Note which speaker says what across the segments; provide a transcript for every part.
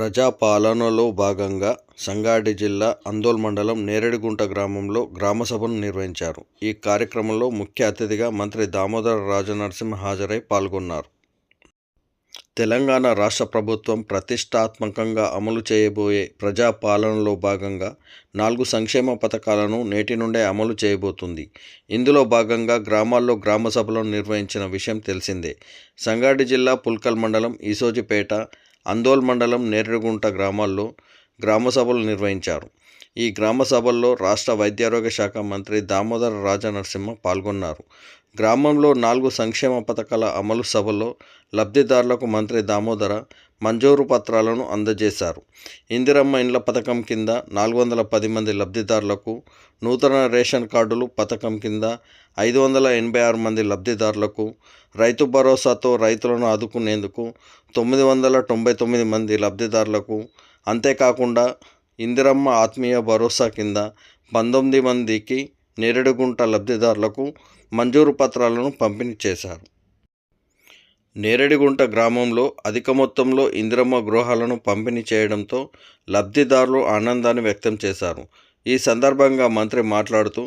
Speaker 1: ప్రజాపాలనలో భాగంగా సంగారెడ్డి జిల్లా అందోల్ మండలం నేరేడుగుంట గ్రామంలో గ్రామసభను నిర్వహించారు. ఈ కార్యక్రమంలో ముఖ్య అతిథిగా మంత్రి దామోదర రాజనరసింహ హాజరై పాల్గొన్నారు. తెలంగాణ రాష్ట్ర ప్రభుత్వం ప్రతిష్టాత్మకంగా అమలు చేయబోయే ప్రజాపాలనలో భాగంగా నాలుగు సంక్షేమ పథకాలను నేటి నుండే అమలు చేయబోతుంది. ఇందులో భాగంగా గ్రామాల్లో గ్రామ సభలను నిర్వహించిన విషయం తెలిసిందే. సంగారెడ్డి జిల్లా పుల్కల్ మండలం ఈసోజిపేట అందోల్ మండలం నేరేడుగుంట గ్రామాల్లో గ్రామ సభలు నిర్వహించారు. ఈ గ్రామ సభల్లో రాష్ట్ర వైద్యారోగ్య శాఖ మంత్రి దామోదర రాజనరసింహ పాల్గొన్నారు. గ్రామంలో నాలుగు సంక్షేమ పథకాల అమలు సభలో లబ్ధిదారులకు మంత్రి దామోదర మంజూరు పత్రాలను అందజేశారు. ఇందిరమ్మ ఇండ్ల పథకం కింద నాలుగు వందల పది మంది లబ్ధిదారులకు నూతన రేషన్ కార్డులు పథకం కింద ఐదు వందల ఎనభై ఆరు మంది లబ్ధిదారులకు రైతు భరోసాతో రైతులను ఆదుకునేందుకు తొమ్మిది వందల తొంభై తొమ్మిది మంది లబ్ధిదారులకు అంతేకాకుండా ఇందిరమ్మ ఆత్మీయ భరోసా కింద పంతొమ్మిది మందికి నేరేడుగుంట లబ్ధిదారులకు మంజూరు పత్రాలను పంపిణీ చేశారు. నేరేడిగుంట గ్రామంలో అధిక మొత్తంలో ఇందిరమ్మ గృహాలను పంపిణీ చేయడంతో లబ్ధిదారులు ఆనందాన్ని వ్యక్తం చేశారు. ఈ సందర్భంగా మంత్రి మాట్లాడుతూ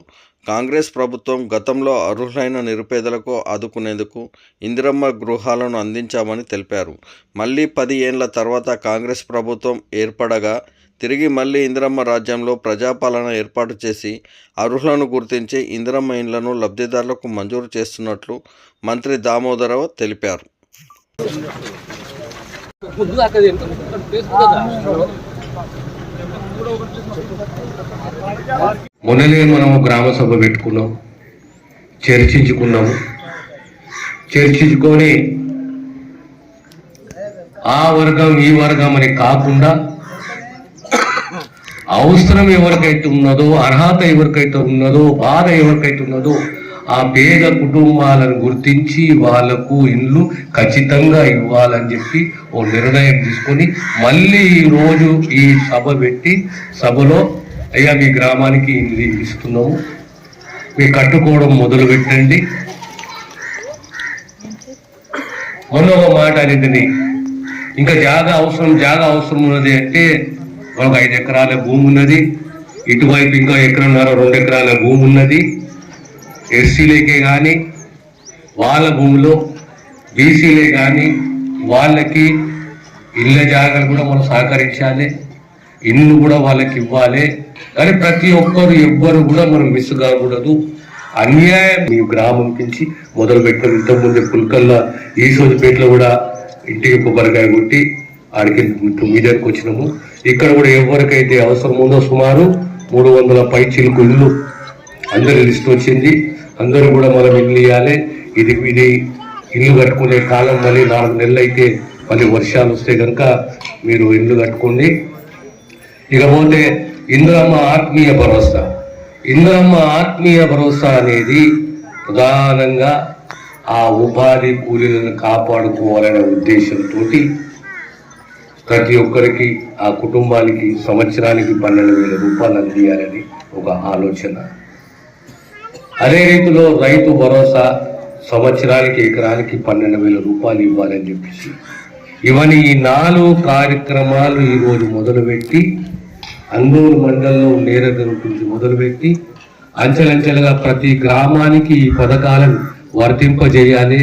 Speaker 1: కాంగ్రెస్ ప్రభుత్వం గతంలో అర్హులైన నిరుపేదలకు ఆదుకునేందుకు ఇందిరమ్మ గృహాలను అందించామని తెలిపారు. మళ్ళీ పది ఏండ్ల తర్వాత కాంగ్రెస్ ప్రభుత్వం ఏర్పడగా తిరిగి మళ్ళీ ఇందిరమ్మ రాజ్యంలో ప్రజాపాలన ఏర్పాటు చేసి అర్హులను గుర్తించి ఇందిరమ్మ ఇండ్లను లబ్ధిదారులకు మంజూరు చేస్తున్నట్లు మంత్రి దామోదరరావు తెలిపారు.
Speaker 2: ముందు దాకా
Speaker 3: మొన్ననే మనము గ్రామ సభ పెట్టుకున్నాం చర్చించుకున్నాము చర్చించుకొని ఆ వర్గం ఈ వర్గం అని కాకుండా అవసరం ఎవరికైతే ఉన్నదో అర్హత ఎవరికైతే ఉన్నదో బాధ ఎవరికైతే ఉన్నదో ఆ పేద కుటుంబాలను గుర్తించి వాళ్ళకు ఇండ్లు ఖచ్చితంగా ఇవ్వాలని చెప్పి ఓ నిర్ణయం తీసుకొని మళ్ళీ ఈరోజు రోజు ఈ సభ పెట్టి సభలో అయ్యా మీ గ్రామానికి ఇండ్లు ఇస్తున్నాము. మీ కట్టుకోవడం మొదలు పెట్టండి మొన్న ఒక మాట అనేది ఇంకా జాగా అవసరం జాగా అవసరం ఉన్నది అంటే మనకు ఐదు ఎకరాల భూమి ఉన్నది. ఇటువైపు ఇంకా ఎకరన్నర రెండు ఎకరాల భూమి ఉన్నది. ఎస్సీలకే కానీ వాళ్ళ భూమిలో బీసీలే కానీ వాళ్ళకి ఇళ్ళ జాగాలు కూడా మనం సహకరించాలి ఇల్లు కూడా వాళ్ళకి ఇవ్వాలి. కానీ ప్రతి ఒక్కరు ఎవ్వరు కూడా మనం మిస్ కాకూడదు. అన్యాయం మీ గ్రామం నుంచి మొదలు పెట్టడం ఇంతకుముందు పుల్కల్లా ఈ సోదిపేటలో కూడా ఇంటికి కొబ్బరికాయ కొట్టి ఆడికి మీదకి వచ్చినాము. ఇక్కడ కూడా ఎవరికైతే అవసరం ఉందో సుమారు మూడు వందల పై చిలుకు ఇల్లు అందరి లిస్ట్ వచ్చింది. అందరూ కూడా మనం ఇల్లు ఇవ్వాలి ఇది ఇది ఇల్లు కట్టుకునే కాలం మళ్ళీ నాలుగు నెలలు అయితే మళ్ళీ వర్షాలు వస్తే కనుక మీరు ఇల్లు కట్టుకోండి. ఇకపోతే ఇంద్రమ్మ ఆత్మీయ భరోసా. ఇంద్రమ్మ ఆత్మీయ భరోసా అనేది ప్రధానంగా ఆ ఉపాధి కూలీలను కాపాడుకోవాలనే ఉద్దేశంతో ప్రతి ఒక్కరికి ఆ కుటుంబానికి సంవత్సరానికి పన్నెండు వేల రూపాయలు అందియాలని ఒక ఆలోచన. అదే రీతిలో రైతు భరోసా సంవత్సరానికి ఎకరానికి పన్నెండు వేల రూపాయలు ఇవ్వాలని చెప్పేసి ఇవన్నీ ఈ నాలుగు కార్యక్రమాలు ఈరోజు మొదలుపెట్టి అందూరు మండలంలో నేరగరు నుంచి మొదలుపెట్టి అంచెలంచెలుగా ప్రతి గ్రామానికి ఈ పథకాలను వర్తింపజేయాలి.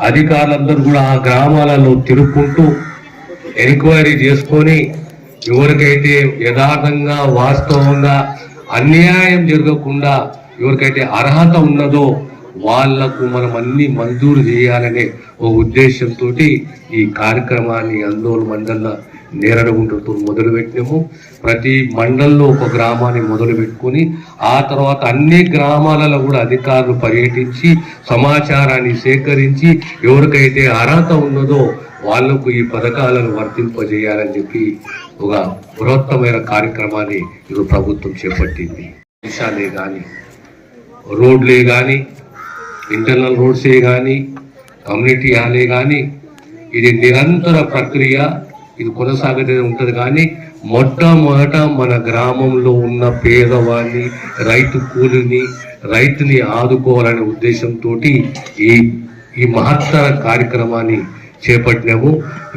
Speaker 3: అధికారులందరూ కూడా ఆ గ్రామాలలో తిరుక్కుంటూ ఎంక్వైరీ చేసుకొని ఎవరికైతే యథార్థంగా వాస్తవంగా అన్యాయం జరగకుండా ఎవరికైతే అర్హత ఉన్నదో వాళ్ళకు మనం అన్ని మంజూరు చేయాలనే ఓ ఉద్దేశంతో ఈ కార్యక్రమాన్ని అందోళన మండల నేరడుగుంటూ మొదలు పెట్టినాము ప్రతి మండల్లో ఒక గ్రామాన్ని మొదలు పెట్టుకొని ఆ తర్వాత అన్ని గ్రామాలలో కూడా అధికారులు పర్యటించి సమాచారాన్ని సేకరించి ఎవరికైతే అర్హత ఉన్నదో వాళ్ళకు ఈ పథకాలను వర్తింపజేయాలని చెప్పి ఒక బృహత్తమైన కార్యక్రమాన్ని ఇప్పుడు ప్రభుత్వం చేపట్టింది. దేశాలే కానీ రోడ్లే కానీ ఇంటర్నల్ రోడ్సే కానీ కమ్యూనిటీ హాలే కానీ ఇది నిరంతర ప్రక్రియ ఇది కొనసాగుతూనే ఉంటుంది కానీ మొట్టమొదట మన గ్రామంలో ఉన్న పేదవాడిని రైతు కూలిని రైతుని ఆదుకోవాలనే ఉద్దేశంతో ఈ ఈ మహత్తర కార్యక్రమాన్ని చేపట్టినాము.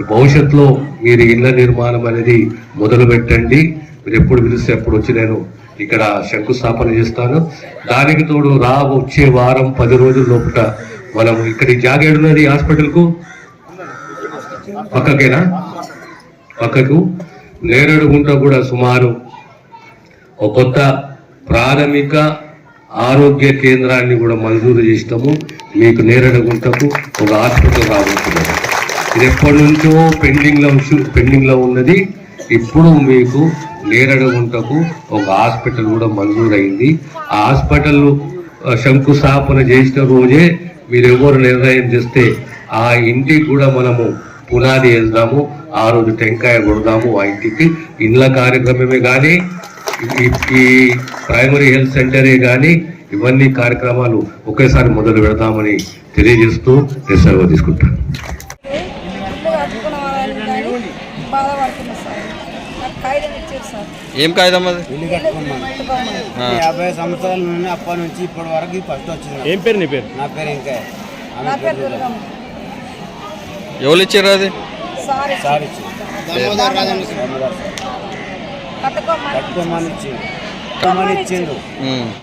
Speaker 3: భవిష్యత్తులో మీరు ఇళ్ళ నిర్మాణం అనేది మొదలు పెట్టండి మీరు ఎప్పుడు పిలిస్తే అప్పుడు వచ్చి నేను ఇక్కడ శంకుస్థాపన చేస్తాను. దానికి తోడు రా వచ్చే వారం పది రోజుల లోపల మనం ఇక్కడ ఈ జాగ ఏడున్నది హాస్పిటల్కు పక్కకేనా? పక్కకు. నేరేడు గుంట కూడా సుమారు ఒక కొత్త ప్రాథమిక ఆరోగ్య కేంద్రాన్ని కూడా మంజూరు చేస్తాము మీకు నేరడుగుంటకు ఒక హాస్పిటల్ రాబోతున్నది. ఇది ఎప్పటి నుంచో పెండింగ్లో పెండింగ్లో ఉన్నది. ఇప్పుడు మీకు నేరడగుంటకు ఒక హాస్పిటల్ కూడా మంజూరైంది. ఆ హాస్పిటల్ శంకుస్థాపన చేసిన రోజే మీరు ఎవరు నిర్ణయం చేస్తే ఆ ఇంటికి కూడా మనము పునాది వేద్దాము ఆ రోజు టెంకాయ కొడదాము ఆ ఇంటికి. ఇండ్ల కార్యక్రమమే కానీ ఈ- ఈ ప్రైమరీ హెల్త్ సెంటరే కానీ ఇవన్నీ కార్యక్రమాలు ఒకేసారి మొదలు పెడదామని తెలియజేస్తూ నేను సెలవు తీసుకుంటాను.
Speaker 1: ఏం కాగితం అది?
Speaker 4: ఇల్లు కట్టుకోమని.
Speaker 1: ఆ.
Speaker 5: యాభై సంవత్సరాల నుండి అప్పటి నుంచి ఇప్పటి వరకు ఫస్ట్ వచ్చింది.
Speaker 6: ఏం పేరు నీ పేరు?
Speaker 5: నా పేరు ఇంకా.
Speaker 4: నా పేరు దుర్గమ్మ.
Speaker 1: ఎవరు ఇచ్చారు అది?
Speaker 4: సార్
Speaker 5: ఇచ్చింది
Speaker 4: కట్టుకోమని.
Speaker 5: ఇచ్చింది కట్టుకోమని ఇచ్చిండు.